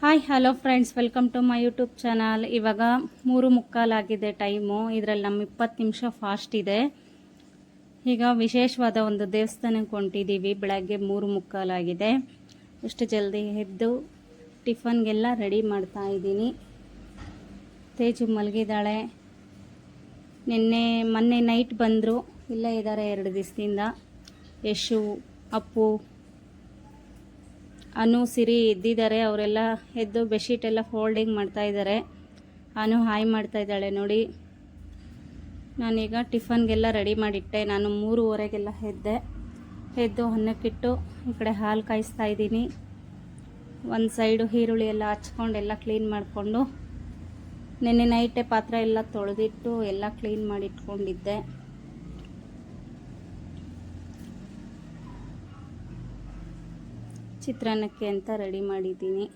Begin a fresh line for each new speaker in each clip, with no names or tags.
Hi hello friends welcome to my YouTube channel ಇವಾಗ ಮೂರು ಮುಕ್ಕಾಲಾಗಿದೆ time. ಇದರಲ್ಲಿ ನಮ್ಮ ಇಪ್ಪತ್ತು ನಿಮಿಷ ಫಾಸ್ಟ್ ಇದೆ. ಈಗ ವಿಶೇಷವಾದ ಒಂದು ದೇವಸ್ಥಾನಕ್ಕೆ ಹೊಂಟಿದ್ದೀವಿ ಬೆಳಗ್ಗೆ ಮೂರು ಮುಕ್ಕಾಲಾಗಿದೆ ಇಷ್ಟು ಜಲ್ದಿ ಎದ್ದು ಟಿಫನ್ಗೆಲ್ಲ ರೆಡಿ ಮಾಡ್ತಾ ಇದ್ದೀನಿ. ತೇಜು ಮಲಗಿದ್ದಾಳೆ. ನಿನ್ನೆ, ಮೊನ್ನೆ ನೈಟ್ ಬಂದರು. ಇಲ್ಲೇ ಇದ್ದಾರೆ ಎರಡು ದಿವಸದಿಂದ. ಯಶು, ಅಪ್ಪು ಅನು, ಸಿರಿ ಎದ್ದಿದ್ದಾರೆ ಅವರೆಲ್ಲ ಎದ್ದು ಬೆಡ್ಶೀಟ್ ಎಲ್ಲ ಫೋಲ್ಡಿಂಗ್ ಮಾಡ್ತಾ ಇದ್ದಾರೆ. ಅನು ಹಾಯ್ ಮಾಡ್ತಾ ಇದ್ದಾಳೆ ನೋಡಿ. ನಾನೀಗ ಟಿಫನ್ಗೆಲ್ಲ ರೆಡಿ ಮಾಡಿಟ್ಟೆ. ನಾನು ಮೂರುವರೆಗೆಲ್ಲ ಎದ್ದೆ. ಎದ್ದು ಅನ್ನಕ್ಕಿಟ್ಟು ಈ ಕಡೆ ಹಾಲು ಕಾಯಿಸ್ತಾ ಇದ್ದೀನಿ. ಒಂದು ಸೈಡು ಈರುಳ್ಳಿ ಎಲ್ಲ ಹಚ್ಕೊಂಡು ಎಲ್ಲ ಕ್ಲೀನ್ ಮಾಡಿಕೊಂಡು, ನಿನ್ನೆ ನೈಟೆ ಪಾತ್ರೆ ಎಲ್ಲ ತೊಳೆದಿಟ್ಟು ಎಲ್ಲ ಕ್ಲೀನ್ ಮಾಡಿ ಚಿತ್ರಾನ್ನಕ್ಕೆ ಅಂತ ರೆಡಿ ಮಾಡಿದ್ದೀನಿ.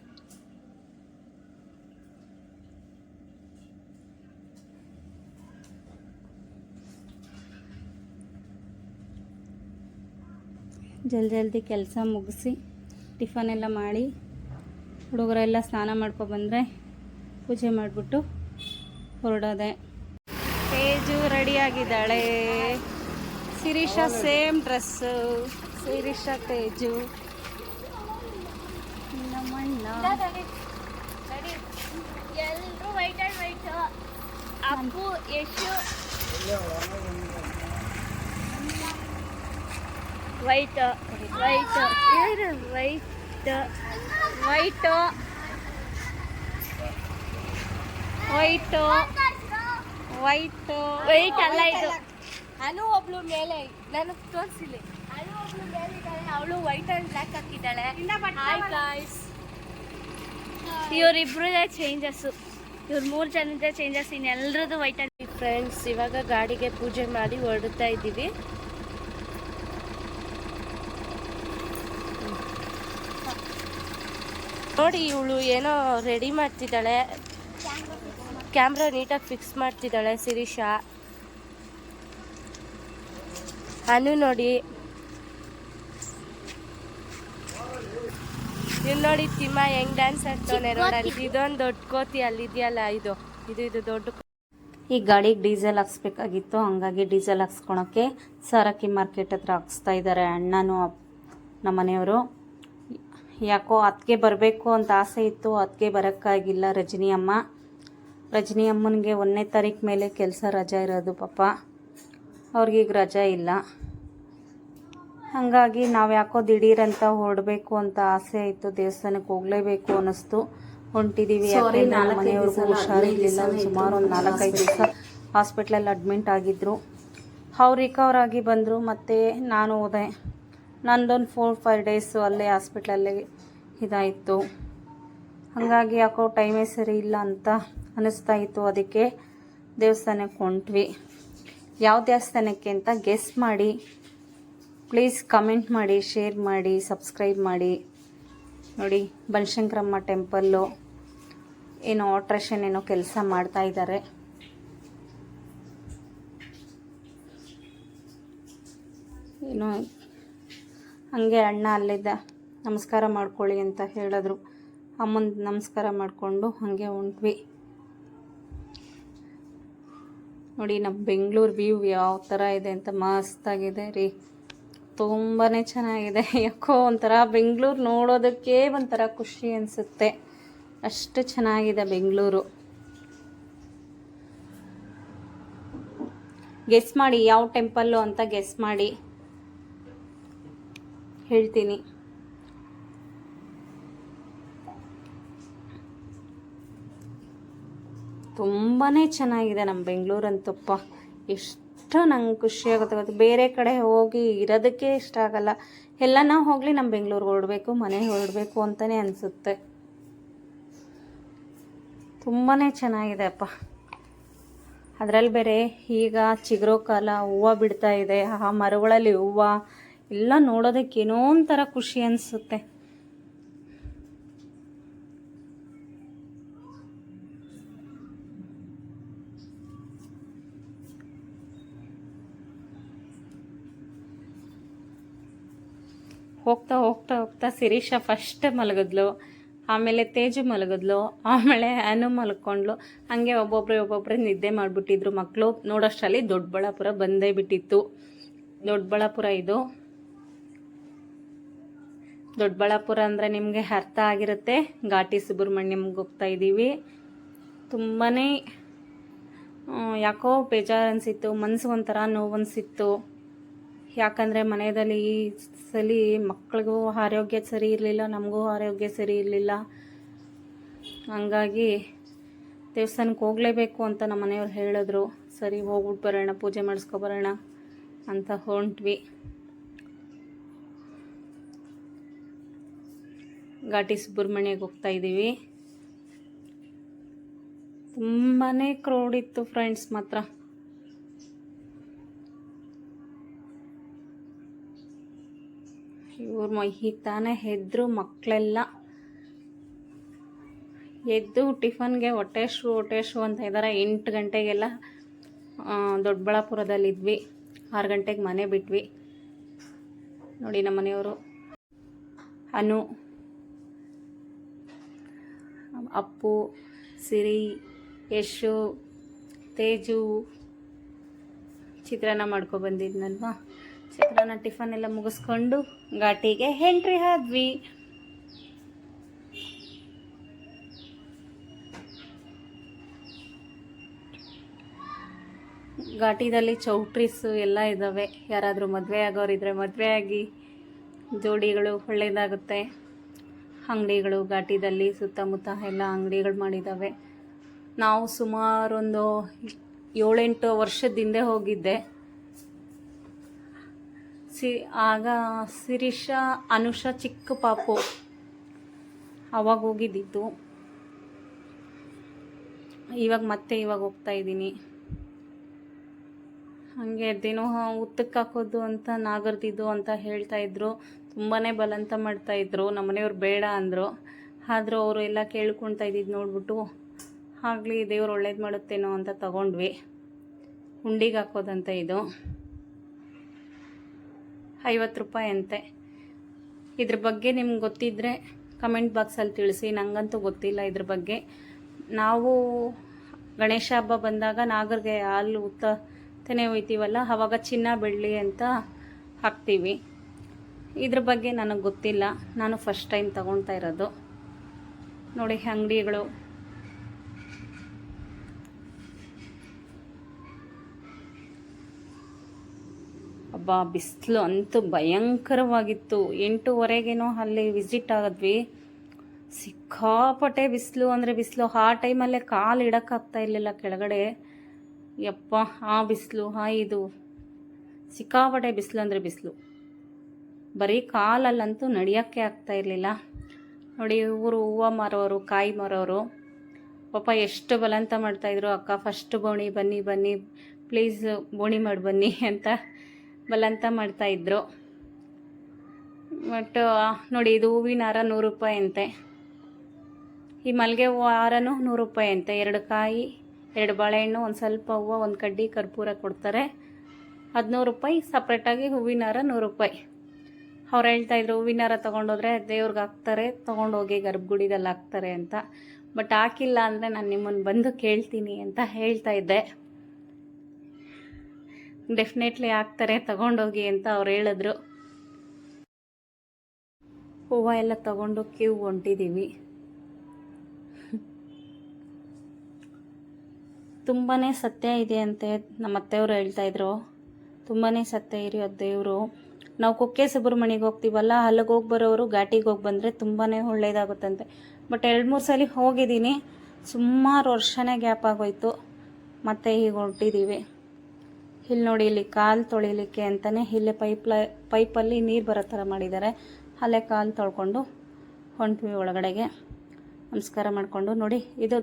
ಜಲ್ದಿ ಜಲ್ದಿ ಕೆಲಸ ಮುಗಿಸಿ ಟಿಫನ್ ಎಲ್ಲ ಮಾಡಿ ಹುಡುಗರೆಲ್ಲ ಸ್ನಾನ ಮಾಡ್ಕೊಬಂದರೆ ಪೂಜೆ ಮಾಡಿಬಿಟ್ಟು ಹೊರಡೋದೆ. Teju ರೆಡಿಯಾಗಿದ್ದಾಳೆ. Shirisha same dress. Shirisha Teju ನಮ್ಮಣ್ಣ
ಎಲ್ರು white and white Appu Yashu white white ಇವರು white
white white white.
White ಅಲ್ಲ ಇದು. ಅನು ಒಬ್ಳು ಮೇಲೆ ನನಗೆ ತೋರಿಸಿಲ್ಲ ಅನು ಒಬ್ಳು ಮೇಲೆ ಇದ್ದಾಳೆ ಅವಳು ವೈಟ್ ಅಂಡ್ ಬ್ಲ್ಯಾಕ್ ಹಾಕಿದ್ದಾಳೆ. ಇವರಿಬ್ರದೇ ಚೇಂಜಸ್ ಇವ್ರ ಮೂರು ಜನದ ಚೇಂಜಸ್ ಇನ್ನೆಲ್ಲರದು ವೈಟ್ ಆಗಿ ಫ್ರೆಂಡ್ಸ್ ಇವಾಗ ಗಾಡಿಗೆ ಪೂಜೆ ಮಾಡಿ ಹೊರಡುತ್ತಾ ಇದ್ದೀವಿ. ನೋಡಿ ಇವಳು ಏನೋ ರೆಡಿ ಮಾಡ್ತಿದ್ದಾಳೆ. ಕ್ಯಾಮ್ರಾ ನೀಟಾಗಿ ಫಿಕ್ಸ್ ಮಾಡ್ತಿದ್ದಾಳೆ, ಶಿರೀಷಾ. ಅನು ನೋಡಿ. ಇವ್ ನೋಡಿ ತಿಮ್ಮ ಹೆಂಗ್ ಡ್ಯಾನ್ಸ್ ಆಡ್ತಾನೆ ರೋಡಲ್ಲಿ ಇದೊಂದು ದೊಡ್ಡ ಕೋತಿ ಅಲ್ಲಿದೆಯಲ್ಲ ಇದು. ಇದು ಇದು ದೊಡ್ಡ
ಈ ಗಾಡಿಗೆ ಡೀಸೆಲ್ ಹಾಕ್ಸ್ಬೇಕಾಗಿತ್ತು. ಹಂಗಾಗಿ ಡೀಸೆಲ್ ಹಾಕ್ಸ್ಕೊಳಕ್ಕೆ ಸರಕಿ ಮಾರ್ಕೆಟ್ ಹತ್ರ ಹಾಕ್ಸ್ತಾ ಇದ್ದಾರೆ ಅಣ್ಣನೂ ನಮ್ಮ ಮನೆಯವರು. ಯಾಕೋ ಅದಕ್ಕೆ ಬರಬೇಕು ಅಂತ ಆಸೆ ಇತ್ತು. ಅದಕ್ಕೆ ಬರೋಕ್ಕಾಗಿಲ್ಲ ರಜನಿ ಅಮ್ಮ. ರಜನಿ ಅಮ್ಮನಿಗೆ ಒಂದನೇ ತಾರೀಕು ಮೇಲೆ ಕೆಲಸ ರಜಾ ಇರೋದು ಪಾಪ. ಅವ್ರಿಗೀಗ ರಜಾ ಇಲ್ಲ. ಹಾಗಾಗಿ ನಾವು ಯಾಕೋ ದಿಢೀರಂತ ಹೊರಡಬೇಕು ಅಂತ ಆಸೆ ಆಯಿತು ದೇವಸ್ಥಾನಕ್ಕೆ ಹೋಗಲೇಬೇಕು ಅನ್ನಿಸ್ತು. ಹೊಂಟಿದ್ದೀವಿ ಯಾಕೆ ನಮ್ಮ ಮನೆಯವ್ರಿಗೂ ಹುಷಾರಿರಲಿಲ್ಲ ಸುಮಾರು ಒಂದು ನಾಲ್ಕೈದು ದಿವಸ ಹಾಸ್ಪಿಟ್ಲಲ್ಲಿ ಅಡ್ಮಿಂಟ್ ಆಗಿದ್ದರು ಅವ್ರು ರಿಕವರ್ ಆಗಿ ಬಂದರು ಮತ್ತು ನಾನು ಹೋದೆ. ನಂದೊಂದು ಫೋರ್ ಫೈವ್ ಡೇಸು ಅಲ್ಲೇ ಹಾಸ್ಪಿಟ್ಲಲ್ಲೇ ಇದಾಯಿತು. ಹಾಗಾಗಿ ಯಾಕೋ ಟೈಮೇ ಸರಿ ಇಲ್ಲ ಅಂತ ಅನ್ನಿಸ್ತಾ ಇತ್ತು. ಅದಕ್ಕೆ ದೇವಸ್ಥಾನಕ್ಕೆ ಹೊಂಟ್ವಿ. ಯಾವ ದೇವಸ್ಥಾನಕ್ಕೆ ಅಂತ ಗೆಸ್ ಮಾಡಿ. ಪ್ಲೀಸ್ ಕಮೆಂಟ್ ಮಾಡಿ ಶೇರ್ ಮಾಡಿ ಸಬ್ಸ್ಕ್ರೈಬ್ ಮಾಡಿ. ನೋಡಿ ಬನಶಂಕರಮ್ಮ ಟೆಂಪಲ್ಲು ಏನೋ ಆಲ್ಟ್ರೇಷನ್ ಏನೋ ಕೆಲಸ ಮಾಡ್ತಾ ಇದ್ದಾರೆ ಏನೋ ಹಂಗೆ ಅಣ್ಣ ಅಲ್ಲಿದ್ದ, ನಮಸ್ಕಾರ ಮಾಡ್ಕೊಳ್ಳಿ ಅಂತ ಹೇಳಿದ್ರು. ಅಮ್ಮನ ನಮಸ್ಕಾರ ಮಾಡಿಕೊಂಡು ಹಾಗೆ ಹೊಂಟ್ವಿ ನೋಡಿ, ನಮ್ಮ ಬೆಂಗಳೂರು ವ್ಯೂ ಯಾವ ಥರ ಇದೆ ಅಂತ ಮಸ್ತಾಗಿದೆ ರೀ. ತುಂಬಾ ಚೆನ್ನಾಗಿದೆ. ಯಾಕೋ ಒಂಥರ ಬೆಂಗಳೂರು ನೋಡೋದಕ್ಕೆ ಒಂಥರ ಖುಷಿ ಅನಿಸುತ್ತೆ. ಅಷ್ಟು ಚೆನ್ನಾಗಿದೆ ಬೆಂಗಳೂರು. ಗೆಸ್ ಮಾಡಿ, ಯಾವ ಟೆಂಪಲ್ಲು ಅಂತ ಗೆಸ್ ಮಾಡಿ. ಹೇಳ್ತೀನಿ. ತುಂಬಾ ಚೆನ್ನಾಗಿದೆ ನಮ್ಮ ಬೆಂಗಳೂರಂತಪ್ಪ. ಎಷ್ಟು ನಂಗೆ ಖುಷಿ ಆಗುತ್ತೆ ಗೊತ್ತು ಬೇರೆ ಕಡೆ ಹೋಗಿ ಇರೋದಕ್ಕೆ ಇಷ್ಟ ಆಗಲ್ಲ. ಎಲ್ಲ ನಾವು ಹೋಗಲಿ ನಮ್ಮ ಬೆಂಗಳೂರಿಗೆ ಹೊರಡಬೇಕು ಮನೆ ಹೊರಡಬೇಕು ಅಂತಲೇ ಅನಿಸುತ್ತೆ. ತುಂಬಾ ಚೆನ್ನಾಗಿದೆ ಅಪ್ಪ. ಅದರಲ್ಲಿ ಬೇರೆ ಈಗ ಚಿಗುರೋ ಕಾಲ, ಹೂವು ಬಿಡ್ತಾ ಇದೆ, ಆ ಮರಗಳಲ್ಲಿ ಹೂವು, ಎಲ್ಲ ನೋಡೋದಕ್ಕೆ ಏನೋ ಒಂಥರ ಖುಷಿ ಅನಿಸುತ್ತೆ. ಹೋಗ್ತಾ ಹೋಗ್ತಾ ಹೋಗ್ತಾ ಶಿರೀಷ ಫಸ್ಟ್ ಮಲಗಿದ್ಲು, ಆಮೇಲೆ ತೇಜು ಮಲಗಿದ್ಲು, ಆಮೇಲೆ ಅನು ಮಲ್ಕೊಂಡ್ಲು. ಹಾಗೆ ಒಬ್ಬೊಬ್ಬರು ಒಬ್ಬೊಬ್ಬರು ನಿದ್ದೆ ಮಾಡಿಬಿಟ್ಟಿದ್ರು ಮಕ್ಕಳು ನೋಡೋಷ್ಟರಲ್ಲಿ ದೊಡ್ಡಬಳ್ಳಾಪುರ ಬಂದೇ ಬಿಟ್ಟಿತ್ತು. ದೊಡ್ಡಬಳ್ಳಾಪುರ ಇದು. ದೊಡ್ಡಬಳ್ಳಾಪುರ ಅಂದರೆ ನಿಮಗೆ ಅರ್ಥ ಆಗಿರುತ್ತೆ. ಘಾಟಿ ಸುಬ್ರಹ್ಮಣ್ಯಂಗೆ ಹೋಗ್ತಾ ಇದ್ದೀವಿ. ತುಂಬಾ ಯಾಕೋ ಬೇಜಾರು ಅನಿಸಿತ್ತು ಮನಸ್ಸು ಒಂಥರ ನೋವು ಅನಿಸಿತ್ತು. ಯಾಕಂದರೆ ಮನೆಯಲ್ಲಿ ಈ ಸಲ ಮಕ್ಳಿಗೂ ಆರೋಗ್ಯ ಸರಿ ಇರಲಿಲ್ಲ, ನಮಗೂ ಆರೋಗ್ಯ ಸರಿ ಇರಲಿಲ್ಲ. ಹಂಗಾಗಿ ದೇವಸ್ಥಾನಕ್ಕೆ ಹೋಗಲೇಬೇಕು ಅಂತ ನಮ್ಮ ಮನೆಯವ್ರು ಹೇಳಿದ್ರು. ಸರಿ ಹೋಗ್ಬಿಟ್ಟು ಬರೋಣ, ಪೂಜೆ ಮಾಡಿಸ್ಕೊಬರೋಣ ಅಂತ ಹೊಂಟ್ವಿ. ಘಾಟಿ ಸುಬ್ರಹ್ಮಣ್ಯಕ್ಕೆ ಹೋಗ್ತಾ ಇದ್ದೀವಿ. ತುಂಬಾ ಕ್ರೌಡ್ ಇತ್ತು ಫ್ರೆಂಡ್ಸ್ ಮಾತ್ರ. ಇವ್ರ ಮೈ ತಾನೇ ಎದ್ರು ಮಕ್ಕಳೆಲ್ಲ ಎದ್ದು ಟಿಫನ್ಗೆ ಹೊಟ್ಟೆಶು ಹೊಟ್ಟೆಶು ಅಂತ ಇದ್ದಾರೆ ಎಂಟು ಗಂಟೆಗೆಲ್ಲ ದೊಡ್ಡಬಳ್ಳಾಪುರದಲ್ಲಿದ್ವಿ. ಆರು ಗಂಟೆಗೆ ಮನೆ ಬಿಟ್ವಿ. ನೋಡಿ ನಮ್ಮ ಮನೆಯವರು. ಅನು, ಅಪ್ಪು, ಸಿರಿ, ಯಶು, ತೇಜು, ಚಿತ್ರಾನ್ನ ಮಾಡ್ಕೊ ಬಂದಿದ್ನಲ್ವಾ? ಚಿತ್ರಾನ್ನ ಟಿಫನ್ ಎಲ್ಲ ಮುಗಿಸ್ಕೊಂಡು ಘಾಟಿಗೆ ಎಂಟ್ರಿ ಆದ್ವಿ. ಘಾಟಿದಲ್ಲಿ ಚೌಟ್ರೀಸು ಎಲ್ಲ ಇದ್ದಾವೆ ಯಾರಾದರೂ ಮದುವೆ ಆಗೋರಿದ್ರೆ ಮದುವೆ ಆಗಿ. ಜೋಡಿಗಳು ಒಳ್ಳೆಯದಾಗುತ್ತೆ ಅಂಗಡಿಗಳು ಘಾಟಿದಲ್ಲಿ ಸುತ್ತಮುತ್ತ ಎಲ್ಲ ಅಂಗಡಿಗಳು ಮಾಡಿದ್ದಾವೆ ನಾವು ಸುಮಾರೊಂದು ಏಳೆಂಟು ವರ್ಷದ ಹಿಂದೆ ಹೋಗಿದ್ದೆ. ಸಿ, ಆಗ ಶಿರೀಷ, ಅನುಷ ಚಿಕ್ಕ ಪಾಪು ಅವಾಗ ಹೋಗಿದ್ದಿದ್ದು. ಇವಾಗ ಮತ್ತೆ ಇವಾಗ ಹೋಗ್ತಾ ಇದ್ದೀನಿ. ಹಾಗೆ ದಿನ ಉತ್ತಕ್ಕೆ ಹಾಕೋದು ಅಂತ ನಾಗರ್ದಿದ್ದು ಅಂತ ಹೇಳ್ತಾ ಇದ್ರು. ತುಂಬಾ ಬಲಂತ ಮಾಡ್ತಾ ಇದ್ರು. ನಮ್ಮ ಮನೆಯವ್ರು ಬೇಡ ಅಂದರು. ಆದರೂ ಅವರು ಎಲ್ಲ ಕೇಳ್ಕೊಳ್ತಾ ಇದ್ದಿದ್ದು ನೋಡ್ಬಿಟ್ಟು, ಆಗಲಿ ದೇವ್ರು ಒಳ್ಳೇದು ಮಾಡುತ್ತೇನೋ ಅಂತ ತಗೊಂಡ್ವಿ. ಹುಂಡಿಗೆ ಹಾಕೋದಂತ ಇದು. ಐವತ್ತು ರೂಪಾಯಿ ಅಂತೆ. ಇದ್ರ ಬಗ್ಗೆ ನಿಮ್ಗೆ ಗೊತ್ತಿದ್ದರೆ ಕಮೆಂಟ್ ಬಾಕ್ಸಲ್ಲಿ ತಿಳಿಸಿ. ನನಗಂತೂ ಗೊತ್ತಿಲ್ಲ ಇದ್ರ ಬಗ್ಗೆ. ನಾವು ಗಣೇಶ ಹಬ್ಬ ಬಂದಾಗ ನಾಗರಿಗೆ ಹಾಲು ಉತ್ತ ತೆನೆ ಒಯ್ತೀವಲ್ಲ ಆವಾಗ ಚಿನ್ನ, ಬೆಳ್ಳಿ ಅಂತ ಹಾಕ್ತೀವಿ. ಇದ್ರ ಬಗ್ಗೆ ನನಗೆ ಗೊತ್ತಿಲ್ಲ. ನಾನು ಫಸ್ಟ್ ಟೈಮ್ ತಗೊಳ್ತಾ ಇರೋದು. ನೋಡಿ, ಅಂಗಡಿಗಳು ಅಬ್ಬಾ ಬಿಸಿಲು ಅಂತೂ ಭಯಂಕರವಾಗಿತ್ತು. ಎಂಟೂವರೆಗೇನೋ ಅಲ್ಲಿ ವಿಸಿಟ್ ಆದ್ವಿ. ಸಿಕ್ಕಾಪಟ್ಟೆ ಬಿಸಿಲು, ಅಂದರೆ ಬಿಸಿಲು ಆ ಟೈಮಲ್ಲೇ ಕಾಲು ಇಡೋಕ್ಕಾಗ್ತಾ ಇರಲಿಲ್ಲ ಕೆಳಗಡೆ. ಯಪ್ಪ, ಆ ಬಿಸಿಲು, ಆ ಇದು. ಸಿಕ್ಕಾಪಟ್ಟೆ ಬಿಸಿಲು ಅಂದರೆ ಬಿಸಿಲು. ಬರೀ ಕಾಲಲ್ಲಂತೂ ನಡೆಯೋಕ್ಕೆ ಆಗ್ತಾ ಇರಲಿಲ್ಲ. ನೋಡಿ, ಇವರು ಹೂವು ಮಾರೋರು, ಕಾಯಿ ಮಾರೋರು. ಪಾಪ ಎಷ್ಟು ಬಲಂತ ಮಾಡ್ತಾಯಿದ್ರು ಅಕ್ಕ ಫಸ್ಟ್ ಬೋಣಿ ಬನ್ನಿ ಬನ್ನಿ. ಪ್ಲೀಸ್ ಬೋಣಿ ಮಾಡಿ ಬನ್ನಿ ಅಂತ ಬಲವಂತ ಮಾಡ್ತಾಯಿದ್ರು ಬಟ್ ನೋಡಿ, ಇದು ಹೂವಿನ ಹಾರ ನೂರು ರೂಪಾಯಿ ಅಂತೆ. ಈ ಮಲ್ಲಿಗೆ ಹೂವು ಹಾರನೂ ನೂರು ರೂಪಾಯಿ ಅಂತೆ. ಎರಡು ಕಾಯಿ, ಎರಡು ಬಾಳೆಹಣ್ಣು, ಒಂದು ಸ್ವಲ್ಪ ಹೂವು, ಒಂದು ಕಡ್ಡಿ ಕರ್ಪೂರ ಕೊಡ್ತಾರೆ. ಹದಿನೂರು ರೂಪಾಯಿ ಸಪ್ರೇಟಾಗಿ ಹೂವಿನ ಹಾರ ನೂರು ರೂಪಾಯಿ. ಅವ್ರು ಹೇಳ್ತಾ ಇದ್ರು ಹೂವಿನ ಹಾರ ತೊಗೊಂಡೋದ್ರೆ ದೇವ್ರಿಗೆ ಹಾಕ್ತಾರೆ, ತೊಗೊಂಡೋಗಿ ಗರ್ಭಗುಡಿದಲ್ಲಿ ಹಾಕ್ತಾರೆ ಅಂತ. ಬಟ್ ಹಾಕಿಲ್ಲ ಅಂದರೆ ನಾನು ನಿಮ್ಮನ್ನು ಬಂದು ಕೇಳ್ತೀನಿ ಅಂತ ಹೇಳ್ತಾ ಇದ್ದೆ. ಡೆಫಿನೆಟ್ಲಿ ಆಗ್ತಾರೆ, ತಗೊಂಡೋಗಿ ಅಂತ ಅವ್ರು ಹೇಳಿದ್ರು. ಹೂವು ಎಲ್ಲ ತಗೊಂಡು ಕ್ಯೂ ಹೊಂಟಿದ್ದೀವಿ ತುಂಬಾ ಸತ್ಯ ಇದೆ ಅಂತೆ ನಮ್ಮ ಅತ್ತೆಯವರು ಹೇಳ್ತಾ ಇದ್ರು. ತುಂಬಾ ಸತ್ಯ ಇರೋ ದೇವರು. ನಾವು ಕುಕ್ಕೆ ಸುಬ್ರಹ್ಮಣ್ಯಗೆ ಹೋಗ್ತೀವಲ್ಲ, ಅಲ್ಲಿಗೆ ಹೋಗಿ ಬರೋರು ಘಾಟಿಗೆ ಹೋಗಿ ಬಂದರೆ ತುಂಬಾ ಒಳ್ಳೆಯದಾಗುತ್ತಂತೆ ಬಟ್ ಎರಡು ಮೂರು ಸಲ ಹೋಗಿದ್ದೀನಿ ಸುಮಾರು ವರ್ಷನೇ ಗ್ಯಾಪ್ ಆಗೋಯ್ತು. ಮತ್ತೆ ಈಗ ಹೊರಟಿದ್ದೀವಿ ಇಲ್ಲಿ ನೋಡಿ, ಇಲ್ಲಿ ಕಾಲು ತೊಳಿಲಿಕ್ಕೆ ಅಂತಲೇ ಇಲ್ಲೇ ಪೈಪ್ಲ ಪೈಪಲ್ಲಿ ನೀರು ಬರೋ ಥರ ಮಾಡಿದ್ದಾರೆ. ಅಲ್ಲೇ ಕಾಲು ತೊಳ್ಕೊಂಡು ಹೊಂಟ್ವಿ ಒಳಗಡೆಗೆ. ನಮಸ್ಕಾರ ಮಾಡಿಕೊಂಡು ನೋಡಿ, ಇದು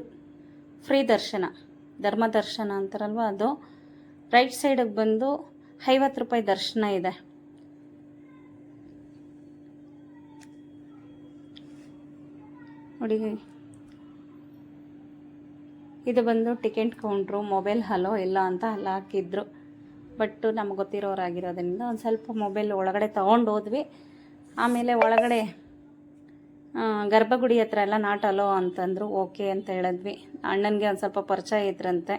ಫ್ರೀ ದರ್ಶನ, ಧರ್ಮ ದರ್ಶನ ಅಂತಾರಲ್ವ ಅದು. ರೈಟ್ ಸೈಡಿಗೆ ಬಂದು ಐವತ್ತು ರೂಪಾಯಿ ದರ್ಶನ ಇದೆ. ನೋಡಿ, ಇದು ಬಂದು ಟಿಕೆಟ್ ಕೌಂಟ್ರು, ಮೊಬೈಲ್, ಹಲೋ, ಇಲ್ಲ ಅಂತ ಅಲ್ಲಿ ಹಾಕಿದ್ರು ಬಟ್ ನಮ್ಗೆ ಗೊತ್ತಿರೋರಾಗಿರೋದ್ರಿಂದ ಒಂದು ಸ್ವಲ್ಪ ಮೊಬೈಲ್ ಒಳಗಡೆ ತೊಗೊಂಡು ಹೋದ್ವಿ. ಆಮೇಲೆ ಒಳಗಡೆ ಗರ್ಭಗುಡಿ ಹತ್ರ ಎಲ್ಲ ನಾಟ್ ಅಲೋ ಅಂತಂದರು ಓಕೆ ಅಂತ ಹೇಳಿದ್ವಿ. ಅಣ್ಣನಿಗೆ ಒಂದು ಸ್ವಲ್ಪ ಪರಿಚಯ ಇದ್ರಂತೆ.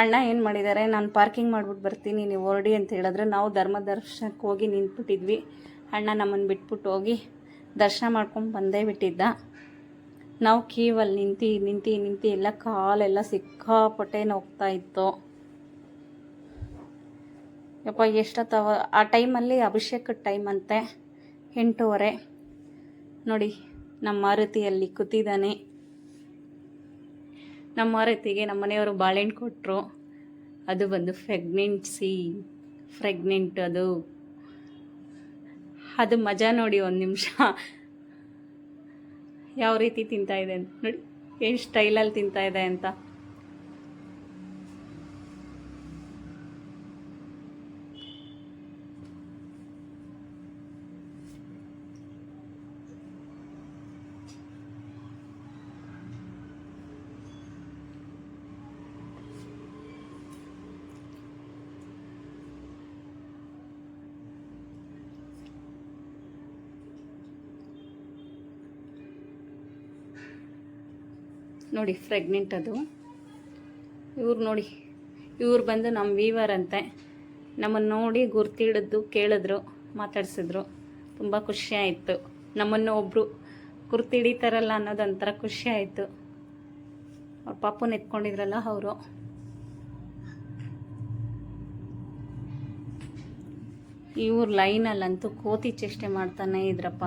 ಅಣ್ಣ ಏನು ಮಾಡಿದ್ದಾರೆ ನಾನು ಪಾರ್ಕಿಂಗ್ ಮಾಡ್ಬಿಟ್ಟು ಬರ್ತೀನಿ, ನೀವು ಹೊರಡಿ ಅಂತ ಹೇಳಿದ್ರೆ. ನಾವು ಧರ್ಮ ದರ್ಶನಕ್ಕೆ ಹೋಗಿ ನಿಂತ್ಬಿಟ್ಟಿದ್ವಿ. ಅಣ್ಣ ನಮ್ಮನ್ನು ಬಿಟ್ಬಿಟ್ಟು ಹೋಗಿ ದರ್ಶನ ಮಾಡ್ಕೊಂಡು ಬಂದೇ ಬಿಟ್ಟಿದ್ದ. ನಾವು ಕೀವಲ್ಲಿ ನಿಂತು ನಿಂತು ನಿಂತು ಎಲ್ಲ ಕಾಲೆಲ್ಲ ಸಿಕ್ಕಾಪಟ್ಟೆ ಹೋಗ್ತಾ ಇತ್ತು. ಯಪ್ಪ ಎಷ್ಟೊತ್ತವ ಆ ಟೈಮಲ್ಲಿ ಅಭಿಷೇಕದ ಟೈಮ್ ಅಂತೆ. ಎಂಟೂವರೆ. ನೋಡಿ, ನಮ್ಮ ಮಾರುತಿಯಲ್ಲಿ ಕೂತಿದ್ದಾನೆ. ನಮ್ಮ ಮಾರುತಿಗೆ ನಮ್ಮ ಮನೆಯವರು ಬಾಳೆಹಣ್ಣು ಕೊಟ್ಟರು ಅದು ಬಂದು ಫ್ರೆಗ್ನೆನ್ಸಿ ಫ್ರೆಗ್ನೆಂಟ್ ಅದು. ಅದು ಮಜಾ ನೋಡಿ ಒಂದು ನಿಮಿಷ. ಯಾವ ರೀತಿ ತಿಂತಾ ಇದೆ ಅಂತ. ನೋಡಿ, ಏನು ಸ್ಟೈಲಲ್ಲಿ ತಿಂತಾಯಿದೆ ಅಂತ. ನೋಡಿ ಪ್ರೆಗ್ನೆಂಟ್ ಅದು. ಇವ್ರು ನೋಡಿ, ಇವ್ರು ಬಂದು ನಮ್ಮ ವೀವರ್ ಅಂತೆ. ನಮ್ಮನ್ನು ನೋಡಿ ಗುರ್ತಿಡಿದ್ದು ಕೇಳಿದ್ರು, ಮಾತಾಡಿಸಿದ್ರು. ತುಂಬ ಖುಷಿ ಆಯಿತು. ನಮ್ಮನ್ನು ಒಬ್ಬರು ಗುರ್ತಿಡಿತಾರಲ್ಲ ಅನ್ನೋದು ಒಂಥರ ಖುಷಿ ಆಯಿತು. ಅವ್ರ ಪಾಪನ ಎತ್ಕೊಂಡಿದ್ರಲ್ಲ ಅವರು. ಇವ್ರ ಲೈನಲ್ಲಂತೂ ಕೋತಿ ಚೇಷ್ಟೆ ಮಾಡ್ತಾನೆ ಇದ್ರಪ್ಪ.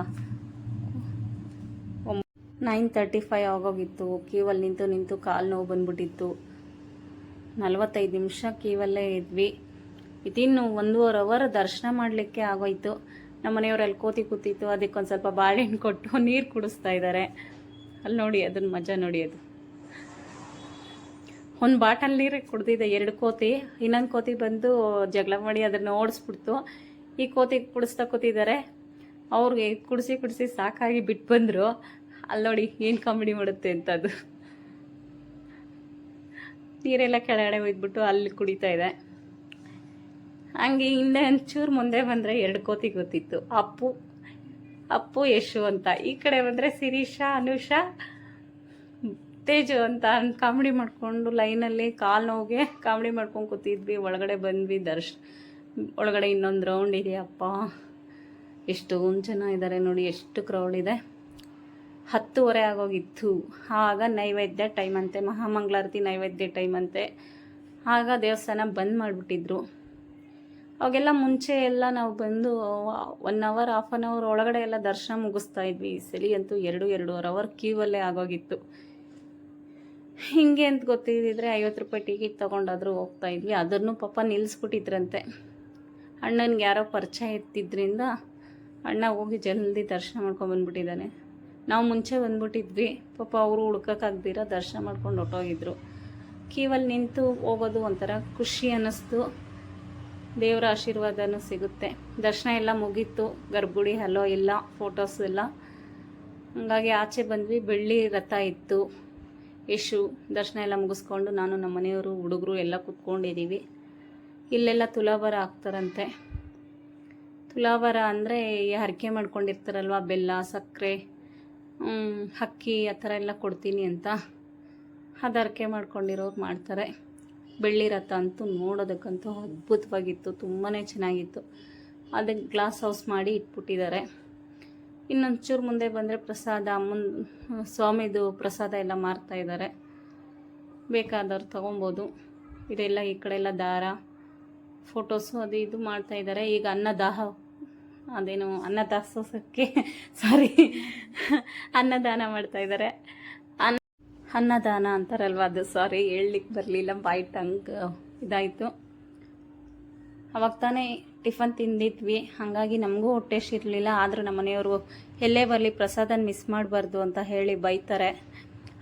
ನೈನ್ ತರ್ಟಿ ಫೈವ್ ಆಗೋಗಿತ್ತು. ಕ್ಯೂವಲ್ಲಿ ನಿಂತು ನಿಂತು ಕಾಲು ನೋವು ಬಂದ್ಬಿಟ್ಟಿತ್ತು. ನಲವತ್ತೈದು ನಿಮಿಷ ಕ್ಯೂವಲ್ಲೇ ಇದ್ವಿ. ಇದಿನ್ನು ಒಂದೂವರೆ ಅವರ್ ದರ್ಶನ ಮಾಡಲಿಕ್ಕೆ ಆಗೋಯ್ತು. ನಮ್ಮ ಮನೆಯವರಲ್ಲಿ ಕೋತಿ ಕೂತಿತ್ತು. ಅದಕ್ಕೊಂದು ಸ್ವಲ್ಪ ಬಾಳೆಹಣ್ಣು ಕೊಟ್ಟು ನೀರು ಕುಡಿಸ್ತಾ ಇದ್ದಾರೆ ಅಲ್ಲಿ ನೋಡಿ ಅದನ್ನ ಮಜಾ ನೋಡಿ ಅದು. ಒಂದು ಬಾಟಲ್ ನೀರಿಗೆ ಕುಡ್ದಿದೆ ಎರಡು ಕೋತಿ. ಇನ್ನೊಂದು ಕೋತಿ ಬಂದು ಜಗಳ ಮಾಡಿ ಅದನ್ನು ಓಡಿಸ್ಬಿಡ್ತು. ಈ ಕೋತಿ ಕುಡಿಸ್ತಾ ಕೂತಿದ್ದಾರೆ ಅವ್ರಿಗೆ ಕುಡಿಸಿ ಕುಡಿಸಿ ಸಾಕಾಗಿ ಬಿಟ್ಟು ಬಂದರು. ಅಲ್ಲಿ ನೋಡಿ ಏನು ಕಾಮಿಡಿ ಮಾಡುತ್ತೆ ಅಂತ ಅದು ನೀರೆಲ್ಲ ಕೆಳಗಡೆ ಒಯ್ದ್ಬಿಟ್ಟು ಅಲ್ಲಿ ಕುಡಿತಾ ಇದೆ. ಹಂಗೆ ಹಿಂದೆ ಒಂಚೂರು ಮುಂದೆ ಬಂದರೆ ಎರಡು ಕೋತಿ ಗೊತ್ತಿತ್ತು. ಅಪ್ಪು ಅಪ್ಪು, ಯಶು ಅಂತ. ಈ ಕಡೆ ಬಂದರೆ ಶಿರೀಷಾ, ಅನುಷಾ, ತೇಜು ಅಂತ ಕಾಮಿಡಿ ಮಾಡಿಕೊಂಡು ಲೈನಲ್ಲಿ ಕಾಲು ನೋವಿಗೆ ಕಾಮಿಡಿ ಮಾಡ್ಕೊಂಡು ಕೂತಿದ್ವಿ. ಒಳಗಡೆ ಬಂದ್ವಿ ದರ್ಶ್, ಒಳಗಡೆ ಇನ್ನೊಂದು ರೌಂಡ್ ಇದೆಯಪ್ಪ ಎಷ್ಟೊಂದು ಜನ ಇದ್ದಾರೆ ನೋಡಿ, ಎಷ್ಟು ಕ್ರೌಡ್ ಇದೆ. ಹತ್ತುವರೆ ಆಗೋಗಿತ್ತು. ಆಗ ನೈವೇದ್ಯ ಟೈಮ್ ಅಂತೆ, ಮಹಾಮಂಗಳಾರತಿ ನೈವೇದ್ಯ ಟೈಮ್ ಅಂತೆ. ಆಗ ದೇವಸ್ಥಾನ ಬಂದ್ ಮಾಡಿಬಿಟ್ಟಿದ್ರು. ಅವಾಗೆಲ್ಲ ಮುಂಚೆ ಎಲ್ಲ ನಾವು ಬಂದು one hour half an hour ಒಳಗಡೆ ಎಲ್ಲ ದರ್ಶನ ಮುಗಿಸ್ತಾ ಇದ್ವಿ. ಈ ಸಲಿ ಅಂತೂ ಎರಡು, ಎರಡೂವರೆ ಅವರ್ ಕ್ಯೂವಲ್ಲೇ ಆಗೋಗಿತ್ತು. ಹಿಂಗೆ ಅಂತ ಗೊತ್ತಿದ್ರೆ ಐವತ್ತು ರೂಪಾಯಿ ಟಿಕೆಟ್ ತೊಗೊಂಡಾದ್ರೂ ಹೋಗ್ತಾ ಇದ್ವಿ. ಅದನ್ನು ಪಾಪ ನಿಲ್ಲಿಸ್ಬಿಟ್ಟಿದ್ರಂತೆ ಅಣ್ಣನಿಗೆ ಯಾರೋ ಪರಿಚಯ ಇತ್ತಿದ್ರಿಂದ ಅಣ್ಣ ಹೋಗಿ ಜಲ್ದಿ ದರ್ಶನ ಮಾಡ್ಕೊಂಡು ಬಂದ್ಬಿಟ್ಟಿದ್ದಾನೆ. ನಾವು ಮುಂಚೆ ಬಂದ್ಬಿಟ್ಟಿದ್ವಿ. ಪಾಪ ಅವರು ಹುಡ್ಕೋಕ್ಕಾಗ್ದಿರ ದರ್ಶನ ಮಾಡ್ಕೊಂಡು ಹೊಟ್ಟೋಗಿದ್ರು ಕೀವಲ್ಲಿ ನಿಂತು ಹೋಗೋದು ಒಂಥರ ಖುಷಿ ಅನ್ನಿಸ್ತು. ದೇವರ ಆಶೀರ್ವಾದನೂ ಸಿಗುತ್ತೆ. ದರ್ಶನ ಎಲ್ಲ ಮುಗೀತು. ಗರ್ಭಗುಡಿ, ಹಲೋ ಎಲ್ಲ ಫೋಟೋಸ್ ಎಲ್ಲ. ಹಂಗಾಗಿ ಆಚೆ ಬಂದ್ವಿ. ಬೆಳ್ಳಿ ರಥ ಇತ್ತು. ಯಶು ದರ್ಶನ ಎಲ್ಲ ಮುಗಿಸ್ಕೊಂಡು ನಾನು ನಮ್ಮ ಮನೆಯವರು ಹುಡುಗರು ಎಲ್ಲ ಕುತ್ಕೊಂಡಿದ್ದೀವಿ ಇಲ್ಲೆಲ್ಲ ತುಲಾಭಾರ ಹಾಕ್ತಾರಂತೆ. ತುಲಾಭಾರ ಅಂದರೆ ಹರಕೆ ಮಾಡ್ಕೊಂಡಿರ್ತಾರಲ್ವ? ಬೆಲ್ಲ, ಸಕ್ಕರೆ ಅಕ್ಕಿ ಆ ಥರ ಎಲ್ಲ ಕೊಡ್ತೀನಿ ಅಂತ ಅದು ಹರಕೆ ಮಾಡ್ಕೊಂಡಿರೋರು ಮಾಡ್ತಾರೆ. ಬೆಳ್ಳಿ ರಥ ಅಂತೂ ನೋಡೋದಕ್ಕಂತೂ ಅದ್ಭುತವಾಗಿತ್ತು ತುಂಬಾ ಚೆನ್ನಾಗಿತ್ತು. ಅದಕ್ಕೆ ಗ್ಲಾಸ್ ಹೌಸ್ ಮಾಡಿ ಇಟ್ಬಿಟ್ಟಿದ್ದಾರೆ. ಇನ್ನೊಂಚೂರು ಮುಂದೆ ಬಂದರೆ ಪ್ರಸಾದ ಮುನ್ ಸ್ವಾಮಿದು ಪ್ರಸಾದ ಎಲ್ಲ ಮಾರ್ತಾ ಇದ್ದಾರೆ. ಬೇಕಾದವ್ರು ತೊಗೊಬೋದು. ಇದೆಲ್ಲ ಈ ಕಡೆ ಎಲ್ಲ ದಾರ ಫೋಟೋಸು ಅದು ಇದು ಮಾಡ್ತಾಯಿದ್ದಾರೆ ಈಗ ಅನ್ನದಾಹ ಅದೇನು ಅನ್ನದಾಸೋಸಕ್ಕೆ ಸಾರಿ ಅನ್ನದಾನ ಮಾಡ್ತಾ ಇದ್ದಾರೆ ಅನ್ನ ಅನ್ನದಾನ ಅಂತಾರಲ್ವ ಅದು ಸಾರಿ ಹೇಳಲಿಕ್ಕೆ ಬರಲಿಲ್ಲ, ಬಾಯಿ ಟಂಗ್ ಇದಾಯಿತು. ಅವಾಗ ತಾನೇ ಟಿಫನ್ ತಿಂದಿದ್ವಿ, ಹಾಗಾಗಿ ನಮಗೂ ಹೊಟ್ಟೆ ಇರಲಿಲ್ಲ ಆದರೂ ನಮ್ಮ ಮನೆಯವರು, ಎಲ್ಲೇ ಬರಲಿ ಪ್ರಸಾದನ ಮಿಸ್ ಮಾಡಬಾರ್ದು ಅಂತ ಹೇಳಿ ಬೈತಾರೆ.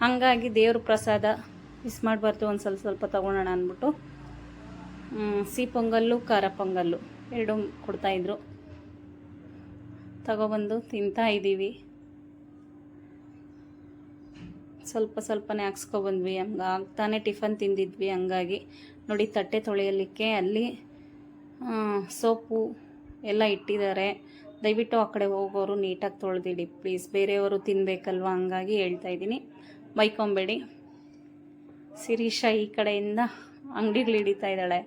ಹಾಗಾಗಿ ದೇವ್ರ ಪ್ರಸಾದ ಮಿಸ್ ಮಾಡಬಾರ್ದು ಒಂದು ಸ್ವಲ್ಪ ಸ್ವಲ್ಪ ತೊಗೊಳೋಣ ಅಂದ್ಬಿಟ್ಟು ಸಿಹಿ ಪೊಂಗಲ್ಲು, ಖಾರ ಪೊಂಗಲ್ಲು, ಎರಡೂ ಕೊಡ್ತಾಯಿದ್ರು ತಗೊಬಂದು ತಿಂತಾ ಇದ್ದೀವಿ. ಸ್ವಲ್ಪ ಸ್ವಲ್ಪನೇ ಹಾಕ್ಸ್ಕೊಬಂದ್ವಿ. ಹಂಗೆ ಆಗ್ತಾನೆ ಟಿಫನ್ ತಿಂದಿದ್ವಿ ಹಂಗಾಗಿ. ನೋಡಿ ತಟ್ಟೆ ತೊಳೆಯಲಿಕ್ಕೆ ಅಲ್ಲಿ ಸೋಪು ಎಲ್ಲ ಇಟ್ಟಿದ್ದಾರೆ. ದಯವಿಟ್ಟು ಆ ಕಡೆ ಹೋಗೋರು ನೀಟಾಗಿ ತೊಳೆದಿಡಿ ಪ್ಲೀಸ್. ಬೇರೆಯವರು ತಿನ್ನಬೇಕಲ್ವ ಹಂಗಾಗಿ ಹೇಳ್ತಾ ಇದ್ದೀನಿ. ಬೈಕೊಂಬೇಡಿ ಶಿರೀಷ ಈ ಕಡೆಯಿಂದ ಅಂಗಡಿಗಳು ಹಿಡಿತಾ ಇದ್ದಾಳೆ.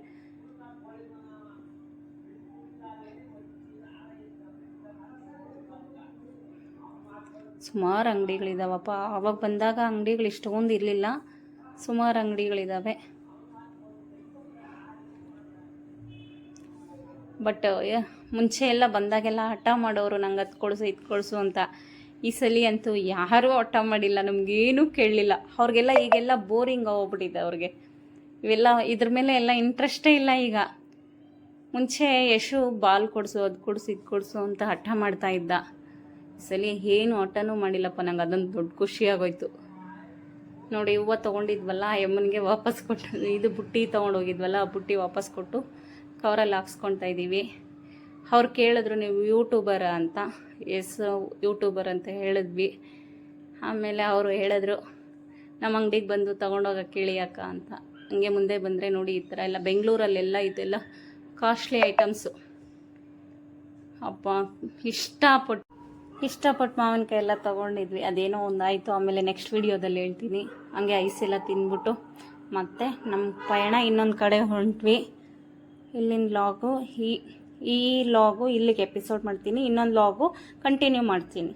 ಸುಮಾರು ಅಂಗಡಿಗಳಿದಾವಪ್ಪ. ಅವಾಗ ಬಂದಾಗ ಅಂಗಡಿಗಳು ಇಷ್ಟೊಂದು ಇರಲಿಲ್ಲ. ಸುಮಾರು ಅಂಗಡಿಗಳಿದ್ದಾವೆ ಬಟ್ ಮುಂಚೆ ಎಲ್ಲ ಬಂದಾಗೆಲ್ಲ ಹಠ ಮಾಡೋರು, ನಂಗೆ ಅದು ಕೊಡಿಸು, ಇದು ಕೊಡಿಸು ಅಂತ. ಈ ಸಲ ಅಂತೂ ಯಾರೂ ಹಠ ಮಾಡಿಲ್ಲ, ನಮಗೇನೂ ಕೇಳಲಿಲ್ಲ. ಅವ್ರಿಗೆಲ್ಲ ಈಗೆಲ್ಲ ಬೋರಿಂಗ್ ಹೋಗ್ಬಿಟ್ಟಿದೆ ಅವ್ರಿಗೆ. ಇವೆಲ್ಲ, ಇದ್ರ ಮೇಲೆ ಎಲ್ಲ ಇಂಟ್ರೆಸ್ಟೇ ಇಲ್ಲ ಈಗ. ಮುಂಚೆ ಯಶು ಬಾಲ್ ಕೊಡಿಸು, ಅದು ಕೊಡಿಸು, ಇದು ಕೊಡಿಸು ಅಂತ ಹಠ ಮಾಡ್ತಾ ಇದ್ದ. ಸಲ ಏನು ಹಠನೂ ಮಾಡಿಲ್ಲಪ್ಪ, ನಂಗೆ ಅದೊಂದು ದೊಡ್ಡ ಖುಷಿ ಆಗೋಯ್ತು. ನೋಡಿ, ಹೂವು ತೊಗೊಂಡಿದ್ವಲ್ಲ, ಆ ಯಮ್ಮನಿಗೆ ವಾಪಸ್ ಕೊಟ್ಟು, ಇದು ಬುಟ್ಟಿ ತೊಗೊಂಡೋಗಿದ್ವಲ್ಲ, ಆ ಬುಟ್ಟಿ ವಾಪಸ್ ಕೊಟ್ಟು ಕವರಲ್ಲಿ ಹಾಕ್ಸ್ಕೊತಾ ಇದ್ದೀವಿ ಅವ್ರು ಕೇಳಿದ್ರು, ನೀವು ಯೂಟ್ಯೂಬರ ಅಂತ. ಎಸ್ ಯೂಟ್ಯೂಬರ್ ಅಂತ ಹೇಳಿದ್ವಿ. ಆಮೇಲೆ ಅವರು ಹೇಳಿದ್ರು, ನಮ್ಮ ಅಂಗಡಿಗೆ ಬಂದು ತೊಗೊಂಡೋಗಕ್ಕೆ ಕೇಳಿ ಅಕ್ಕ ಅಂತ. ಹಂಗೆ ಮುಂದೆ ಬಂದರೆ ನೋಡಿ, ಈ ಥರ ಎಲ್ಲ ಬೆಂಗಳೂರಲ್ಲೆಲ್ಲ ಇದೆಲ್ಲ ಕಾಸ್ಟ್ಲಿ ಐಟಮ್ಸು. ಅಪ್ಪ, ಇಷ್ಟಪಟ್ಟು ಇಷ್ಟಪಟ್ಟು ಮಾವಿನಕಾಯಿ ಎಲ್ಲ ತೊಗೊಂಡಿದ್ವಿ. ಅದೇನೋ ಒಂದು ಆಯಿತು, ಆಮೇಲೆ ನೆಕ್ಸ್ಟ್ ವಿಡಿಯೋದಲ್ಲಿ ಹೇಳ್ತೀನಿ. ಹಂಗೆ ಐಸ್ ಎಲ್ಲ ತಿಂದ್ಬಿಟ್ಟು ಮತ್ತೆ ನಮ್ಮ ಪಯಣ ಇನ್ನೊಂದು ಕಡೆ ಹೊಂಟ್ವಿ. ಇಲ್ಲಿನ ಲಾಗು ಈ ಈ ಲಾಗು ಇಲ್ಲಿಗೆ ಎಪಿಸೋಡ್ ಮಾಡ್ತೀನಿ. ಇನ್ನೊಂದು ಲಾಗು ಕಂಟಿನ್ಯೂ ಮಾಡ್ತೀನಿ.